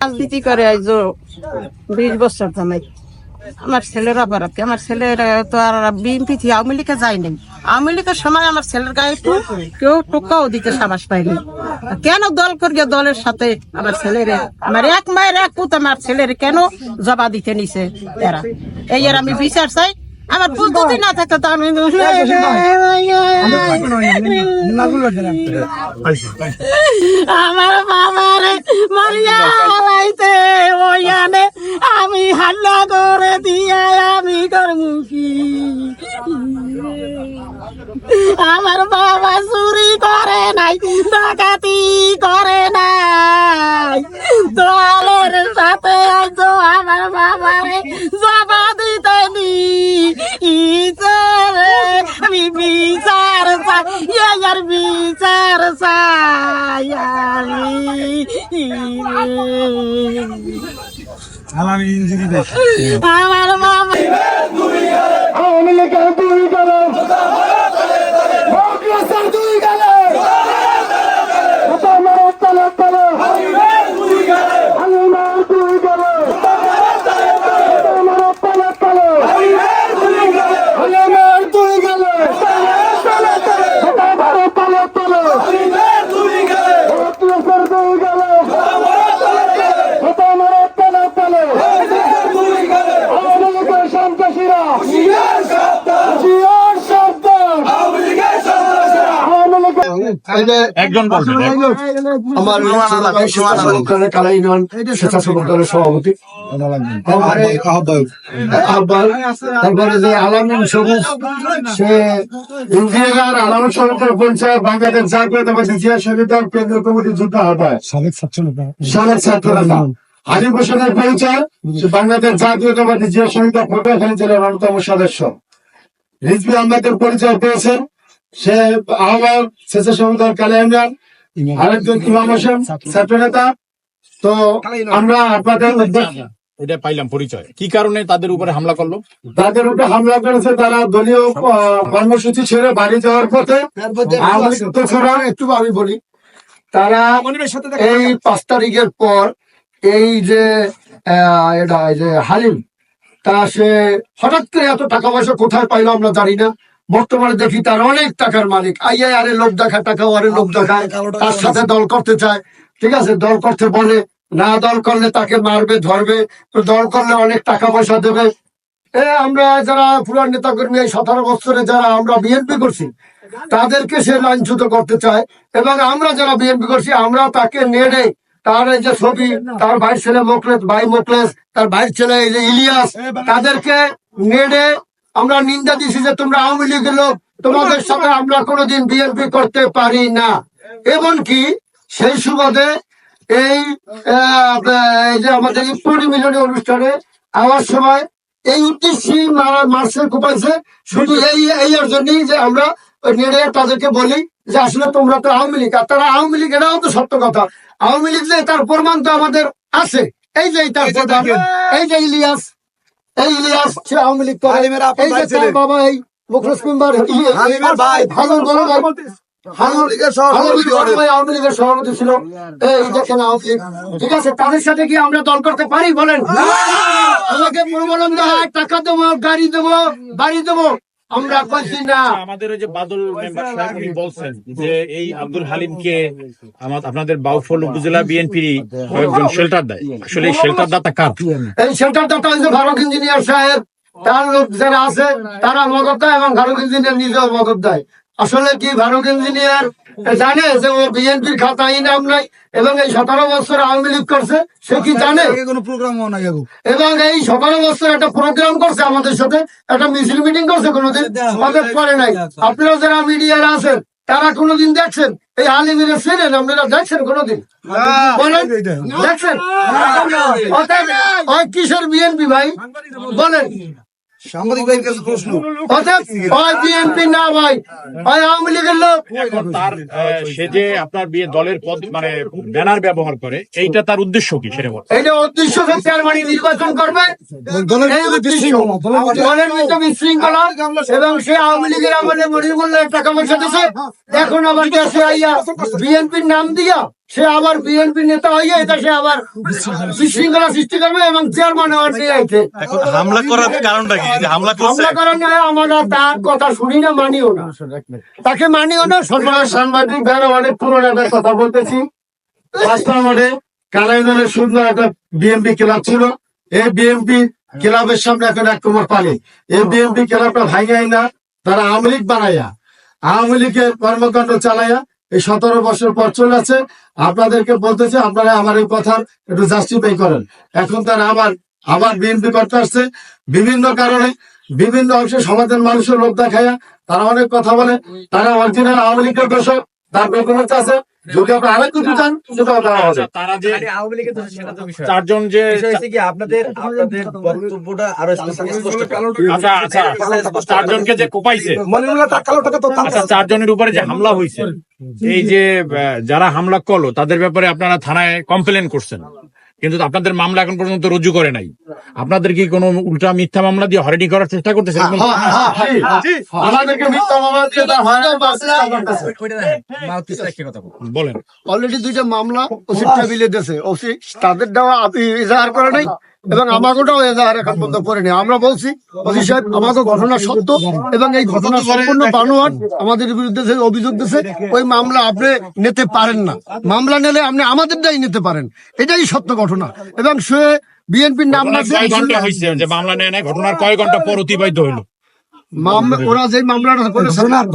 রাজনীতি করে আজ বিশ বছর জামাই। আমার ছেলেরা বাড়াতে আমার ছেলেরা তো আর বিএনপি থেকে আওয়ামী লীগে যায় নাই। আওয়ামী লীগের সময় আমার ছেলের গায়ে একটু, কেউ টোকাও দিতে সাবাস পায়নি। কেন দল করিয়া দলের সাথে আমার ছেলেরে আমার এক মায়ের এক পুত আমার ছেলের কেন জবা দিতে নিছে এরা? এই এর আমি বিচার চাই। আমার পুত যদি না থাকতো তা আমি আমার বাবার মারিয়া হারাইতে ওইখানে আমি হাল্লা করে দিয়া আমি করমু কি আমার বাবা চুরি করে নাই ডাকাতি করে নাই। ইয়ার বিচার চাই। আমি আমার বাবা একজন বলবেন আমার সরকারের কালাই নন স্বেচ্ছাসেবক দলের সভাপতি। তারপরে যে আলামিন সবুজ সে ইঞ্জিনিয়ার আলামিন সরকার পঞ্চায়েত বাংলাদেশ জাতীয়তাবাদী জিয়া সমিতার কেন্দ্রীয় যুদ্ধ সাবেক সাবেক হোসেনের পরিচয় বাংলাদেশ জাতীয়তাবাদী জিয়া সমিতার পটুয়াখালী জেলার অন্যতম সদস্য। রিজবি আহমেদের পরিচয় পেয়েছেন। সে স্বেচ্ছাসেবক দল কালে ইমরান আরেকজন ইমাম হোসেন ছাত্র। নেতা। তো আমরা আপনাদের এটা পাইলাম পরিচয়। কি কারণে তাদের উপরে হামলা করল? তাদের উপরে হামলা করেছে তারা দলীয় কর্মসূচি ছেড়ে বাড়ি যাওয়ার পথে একটু আমি বলি তারা এই পাঁচ তারিখের পর এই যে আহ, এটা এই যে হালিম তা সে হঠাৎ করে এত টাকা পয়সা কোথায় পাইলো আমরা জানি না। বর্তমানে দেখি তার অনেক টাকার মালিক। আইয়া আরে লোক দেখায় টাকা আরে লোক দেখায়। তার সাথে দল করতে চায়। ঠিক আছে দল করতে বলে না দল করলে তাকে মারবে ধরবে দল করলে অনেক টাকা পয়সা দেবে। এ আমরা যারা পুরান নেতা কর্মী এই সতেরো বছরে যারা আমরা বিএনপি করছি তাদেরকে সে লাঞ্ছিত করতে চায়। এবং আমরা যারা বিএনপি করছি আমরা তাকে নেড়ে তার এই যে ছবি তার ভাইয়ের ছেলে মোকলেস ভাই মোকলেস তার ভাইয়ের ছেলে এই যে ইলিয়াস তাদেরকে নেড়ে আমরা নিন্দা দিছি যে তোমরা আওয়ামী লীগের লোক তোমাদের সাথে আমরা কোনোদিন বিএনপি করতে পারি না। এমনকি সেই সুবাদে এই যে আমাদের ইফতারি মিলনী অনুষ্ঠানে আওয়ার সময় এই উদ্দেশ্যেই মারা মার্চের কোপাইছে শুধু এই এই জন্যই যে আমরা নেড়ে তাদেরকে বলি যে আসলে তোমরা তো আওয়ামী লীগ আর তারা আওয়ামী লীগ এটাও তো সত্য কথা। আওয়ামী লীগ যে তার প্রমাণ তো আমাদের আছে। এই যে এই তার এই যে ইলিয়াস এই ইলিয়াস আওয়ামী লীগ করে। এই যে তার বাবা এই মুখলেস কুম্বার ভালো বড় ভাই। আওয়ামী লীগের আওয়ামী লীগের সভাপতি ছিল। এই দেখেন ঠিক আছে তাদের সাথে কি আমরা দল করতে পারি বলেন। আমাকে প্রবলন টাকা দেবো গাড়ি দেবো বাড়ি দেবো। আমরা না। আমাদের ওই যে বাদল মেম্বার সাহেব উনি বলছেন যে এই আব্দুল হালিমকে আমার আপনাদের বাউফল উপজেলা বিএনপির কয়েকজন শেল্টার দেয়। আসলে এই শেল্টার দাতা কার? এই শেল্টার দাতা হচ্ছে ভারত ইঞ্জিনিয়ার সাহেব। তার লোক যারা আছে তারা মদত দেয় এবং ভারত ইঞ্জিনিয়ার নিজেও মদত দেয়। আসলে কি ভারত ইঞ্জিনিয়ার জানে যে ও বিএনপির খাতায় নাম নাই এবং এই সতেরো বছর আওয়ামী লীগ করছে সে কি জানে কোনো প্রোগ্রাম নাই এবং এই সতেরো বছর একটা প্রোগ্রাম করছে আমাদের সাথে একটা মিছিল মিটিং করছে কোনোদিন আমাদের করে নাই আপনারা যারা মিডিয়ার আছেন তারা কোনোদিন দেখছেন এই আলিমিরা ছিলেন আপনারা দেখছেন কোনোদিন বলেন দেখছেন কিশোর বিএনপি ভাই বলেন সাংবাদিক ভাইয়ের কাছে প্রশ্ন। অতএব ওই বিএনপি না ভাই ওই আওয়ামী লীগের লোক। এখন তার আহ, সে যে আপনার বিয়ে দলের পদ মানে ব্যানার ব্যবহার করে এইটা তার উদ্দেশ্য কি সেটা বল এইটা উদ্দেশ্য চেয়ারম্যানই নির্বাচন করবে। দলের মধ্যে বিশৃঙ্খলা এবং সে আওয়ামী লীগের আমলে মনিরমুল্লাহ টাকা পয়সা দিছে। এখন আবার দেশে আইয়া বিএনপির নাম দিয়া সে আবার বিএনপি নেতা হয়ে এটা সে আবার বিশৃঙ্খলা সৃষ্টি করবে এবং চেয়ারম্যান হওয়ার আইছে। এখন হামলা করার কারণটা কি? যে হামলা করছে হামলা কারণে আমরা তার কথা শুনি না মানিও না। তাকে মানিও না সরকার সাংবাদিক ভাইরা অনেক পুরোনো একটা কথা বলতেছি। পাঁচটা মোড়ে কালাইনের সুন্দর একটা বিএনপি ক্লাব ছিল। এই বিএমপি ক্লাবের সামনে এখন এক কোমর পানি। এই বিএমপি ক্লাবটা ভাইগাই না তারা আওয়ামী লীগ বানাইয়া আওয়ামী লীগের কর্মকাণ্ড চালাইয়া এই সতেরো বছর পর চলে আছে আপনাদেরকে বলতেছে, আপনারা আমার এই কথার একটু জাস্টিফাই করেন। এখন তারা আবার আবার বিএনপি করতে আসছে। বিভিন্ন কারণে বিভিন্ন অংশে সমাজের মানুষের লোক দেখায়। তারা অনেক কথা বলে। তারা অরিজিনাল আওয়ামী লীগের দোষক, তার বেগুন আছে। যদি আপনার আরেক চান সেটাও দেওয়া হবে। আচ্ছা, তারা যে চারজন যে আপনাদের আপনাদের বক্তব্যটা আরও স্পষ্ট আচ্ছা আচ্ছা। চারজনকে যে কোপাইছে। মনিরুল্লাহ টাকালো টাকা তো আচ্ছা চারজনের উপরে যে হামলা হয়েছে এই যে যারা হামলা করল তাদের ব্যাপারে আপনারা থানায় কমপ্লেন করছেন। কিন্তু আপনাদের মামলা এখন পর্যন্ত রুজু করে নাই। আপনাদের কি কোনো উল্টা মিথ্যা মামলা দিয়ে হরেডি করার চেষ্টা করতেছে। বলেন। অলরেডি দুইটা মামলা ওসি টেবিলে দিয়েছে। ওসি তাদের দেওয়া আপনি করে নাই। এবং আমাকেও এজাহার এখন বন্ধ করেনি আমরা বলছি ওসি সাহেব আমাকে ঘটনা সত্য এবং এই ঘটনা সম্পূর্ণ বানোয়াট আমাদের বিরুদ্ধে যে অভিযোগ দিয়েছে ওই মামলা আপনি নিতে পারেন না। মামলা নিলে আপনি আমাদের দায়ী নিতে পারেন। এটাই সত্য ঘটনা। এবং সে বিএনপির নাম না ঘণ্টা হয়েছে যে মামলা নেয় ঘটনার কয় ঘণ্টা পর অতিবাহিত হইল? ওরা যে মামলাটা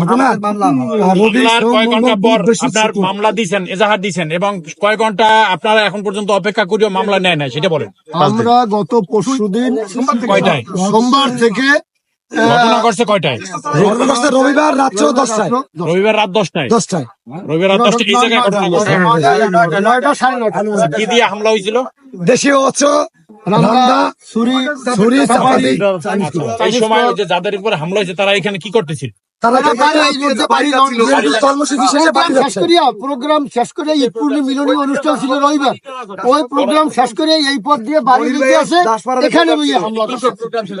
ঘটনা মামলার কয় ঘণ্টা পর আপনার মামলা দিছেন এজাহার দিছেন এবং কয় ঘণ্টা আপনারা এখন পর্যন্ত অপেক্ষা করেও মামলা নেয় নাই সেটা বলেন। আমরা গত পরশু দিন কয়টায়? সোমবার থেকে ঘটনা করছে কয়টায়? রবিবার রাত্র দশটায়। রবিবার রাত দশটায়? দশটায়। রবিবার রাত দশটায় এই জায়গায় ঘটনা করছে নয়টা সাড়ে নয়টা। কি দিয়ে হামলা হয়েছিল? দেশীয় অস্ত্র রান্দা ছুরি ছুরি চাপাতি এই সময় যে যাদের উপরে হামলা হয়েছে তারা এখানে কি করতেছিল তারা কি বাড়ি আসবে? বাড়ি যাচ্ছিল। কর্মসূচি শেষে বাড়ি শেষ যাচ্ছে। করিয়া প্রোগ্রাম শেষ করে ঈদ মিলনী অনুষ্ঠান ছিল রবিবার। ওই প্রোগ্রাম শেষ করে এই পথ দিয়ে বাড়ি দিতে আসে এখানে লইয়া হামলা করছে। ছিল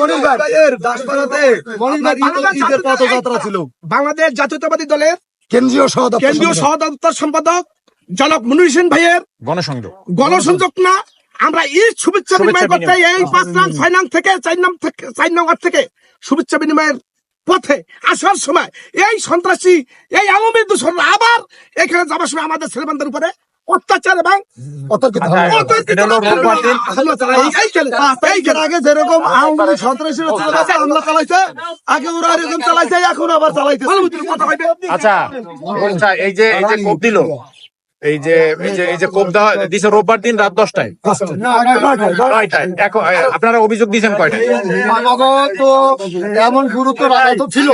মনির ভাই দাসপাড়াতে মনির ভাই ঈদের পথযাত্রা ছিল। বাংলাদেশ জাতীয়তাবাদী দলের কেন্দ্রীয় সহদপ্তর কেন্দ্রীয় সহদপ্তর সম্পাদক জনক মনির হোসেন ভাইয়ের গণসংযোগ। গণসংযোগ না আমরা ঈদ শুভেচ্ছা বিনিময় করতে এই পাঁচ নাম ছয় নাম থেকে চার নাম থেকে চার নম্বর থেকে শুভেচ্ছা বিনিময়ের পথে আসার সময় এই সন্ত্রাসী এই আওয়ামী দূষণ আবার এখানে যাবার সময় আমাদের ছেলেবান্ধের উপরে অত্যাচার এবং অতর্কিত অতর্কিত হামলা চালায়। এই কেন? এই কেন? আগে যেরকম আওয়ামী লীগ সন্ত্রাসীরা চালাইছে হামলা চালাইছে আগে ওরা এরকম চালাইছে এখন আবার চালাইছে ভালো মতো কথা কইবে। আচ্ছা আচ্ছা এই যে এই যে কোপ দিল এই যে এই যে কোপ দেওয়া দিছে রোববার দিন রাত দশটায় নয়টায় এখন আপনারা অভিযোগ দিয়েছেন কয়টায় তো এমন গুরুত্ব তো ছিল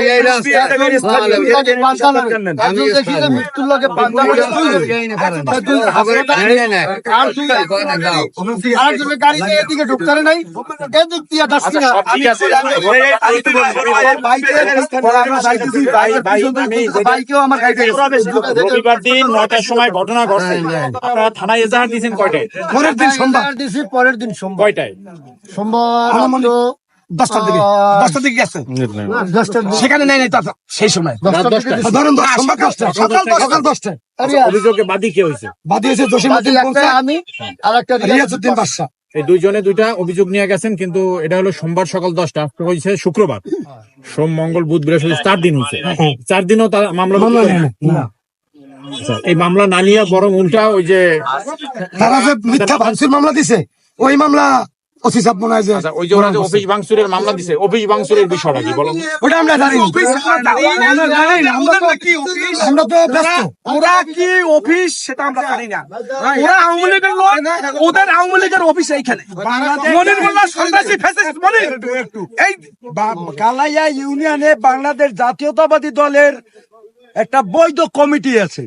রবিবার দিন নয়টার সময় ঘটনা ঘটছে। আপনারা থানায় এজাহার দিয়েছেন কয়টায়? পরের দিন সোমবার। দিছি পরের দিন সোমবার। কয়টায়? সোমবার দশটার দিকে। দশটার দিকে গেছে। সেখানে নেই সেই সময়। দশটার দিকে ধরুন দশ- সকাল দশটা সকাল দশ- অভিযোগে বাদী কে হয়েছে? বাদিয়েছে বাকি জসিমুদ্দিন আমি আর একটা রিয়াজুদ্দিন বাদশা এই দুইজনে দুইটা অভিযোগ নিয়ে গেছেন কিন্তু এটা হলো সোমবার সকাল দশটা হয়েছে শুক্রবার। সোম মঙ্গল বুধ বৃহস্পতি চার দিন হয়েছে। চার দিনও তার মামলা এই মামলা না নিয়ে বরং উল্টা ওই যে তারা যে মিথ্যা ভাঙচুর মামলা দিছে ওই মামলা ওসি সাহেব মনে হয় আচ্ছা, ওই যে ওরা যে অফিস ভাঙচুরের মামলা দিছে অফিস ভাঙচুরের বিষয়টা কি বলো ওটা আমরা জানি। না। আমরা তো আমরা তো ব্যস্ত। ওরা কি অফিস সেটা আমরা জানি না। ওরা আওয়ামী লীগের লোক ওদের আওয়ামী লীগের অফিস এইখানে। মনির মোল্লা সন্ত্রাসী ফ্যাসিস্ট মনির। এই কালাইয়া ইউনিয়নে বাংলাদেশ জাতীয়তাবাদী দলের একটা বৈধ কমিটি আছে।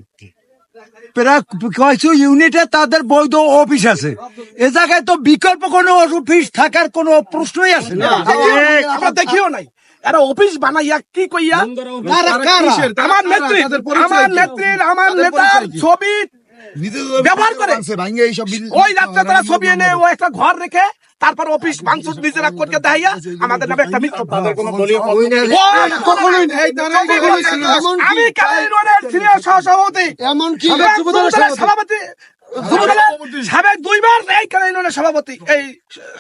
প্রায় কিছু ইউনিটে তাদের বৈধ অফিস আছে। এ জায়গায় তো বিকল্প কোনো অফিস থাকার কোনো প্রশ্নই আসে না। আমরা দেখিও নাই। এরা অফিস বানাইয়া কি কইয়া? আমার নেত্রী আমার নেত্রীর আমার নেতার ছবি ব্যবহার করে। ওই রাত্রে তারা ছবি এনে ও একটা ঘর রেখে তারপর অফিস ভাঙচুর নিজেরা করতে দেখাইয়া আমাদের নামে একটা মিথ্যা। আমি সহসভাপতি। এমনকি সভাপতি। সাবেক দুইবার এই সভাপতি এই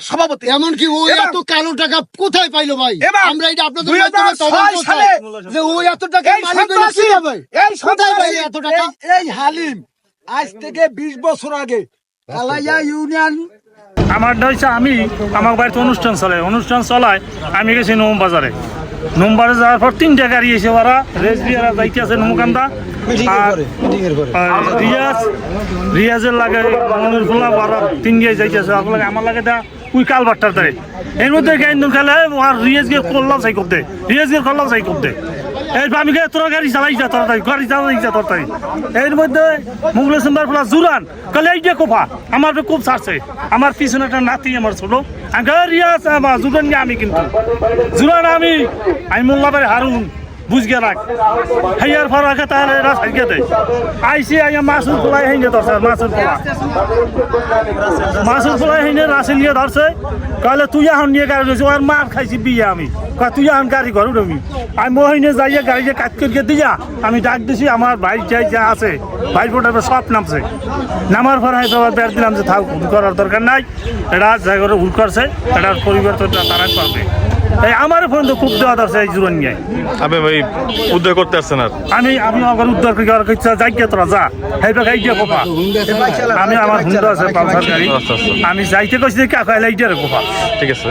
সভাপতি। এমনকি এত কালো টাকা কোথায় পাইলো ভাই? আমরা এটা আপনাদের 2006 মাধ্যমে তদন্ত সালে চাই। যে ও এত টাকা এই মালিক হলো এই কোথায় পাইলো এত টাকা? এই- এই হালিম আজ থেকে বিশ বছর আগে কালাইয়া ইউনিয়ন আমারটা হচ্ছে আমি আমার বাড়িতে অনুষ্ঠান চলে। অনুষ্ঠান চলায় আমি গেছি নোম বাজারে নোম বাজারে যাওয়ার পর তিনটা গাড়ি এসে ওরা রেসবিয়ারা যাইতে আছে নমকান্দা। আর রিয়াজ রিয়াজের লাগে মনের ফুলা ওরা তিন গিয়ে যাইতে আছে। আমার লাগে দা ওই কালবারটার তারে এর মধ্যে গাইন্দন খেলে আর রিয়াজ গিয়ে করলাম চাই করতে রিয়াজ গিয়ে করলাম চাই করতে এরপর আমি তোরা গাড়ি চালাই যা তোরা গাড়ি চালাই যা তোর এর মধ্যে মুগল সুন্দর ফুলা জুরান। কালে এই যে কোফা আমার খুব ছাড়ছে আমার পিছনে একটা নাতি আমার ছোট। কই, রিয়াজ আমার জুরান আমি কিন্তু। জুরান আমি আমি মোল্লাবাড়ি হারুন। বুঝ গে রাখ। হেয়ার ফর রাখে তাহলে এরা সাইকে দেয়? আইসি আইয়া মাসুর ফুলাই হেঁটে ধরছে মাসুর ফুলা মাসুর ফুলাই হেঁটে রাশি নিয়ে ধরছে। কলে তুই এখন নিয়ে গাড়ি রয়েছে ওর মার খাইছি বিয়ে আমি। কয়, তুই এখন গাড়ি ঘর উঠবি? আমি মহিনে যাইয়া গাড়িতে কাজ করিয়ে দিয়া আমি ডাক দিছি, আমার ভাই যাই যা আছে, ভাই ফোটার সব নামছে। নামার পর হয়তো আবার বের দিলাম যে, থাক, ভুল করার দরকার নাই। এটা জায়গাটা ভুল করছে, এটার পরিবার তো তারা করবে এই আমার পর্যন্ত খুব দেওয়া দরছে এই জুরন নিয়ে। আপনি ভাই উদ্ধার করতে আসছেন আর। আমি আমি আমার উদ্ধার করি আর কিছু যাই গিয়ে তোরা যা। হেবে গাই গিয়ে কোপা আমি আমার হুন্ডা আছে পালসার গাড়ি। আচ্ছা, আচ্ছা। আমি যাইতে কইছি কাকা লাইটার কোপা ঠিক আছে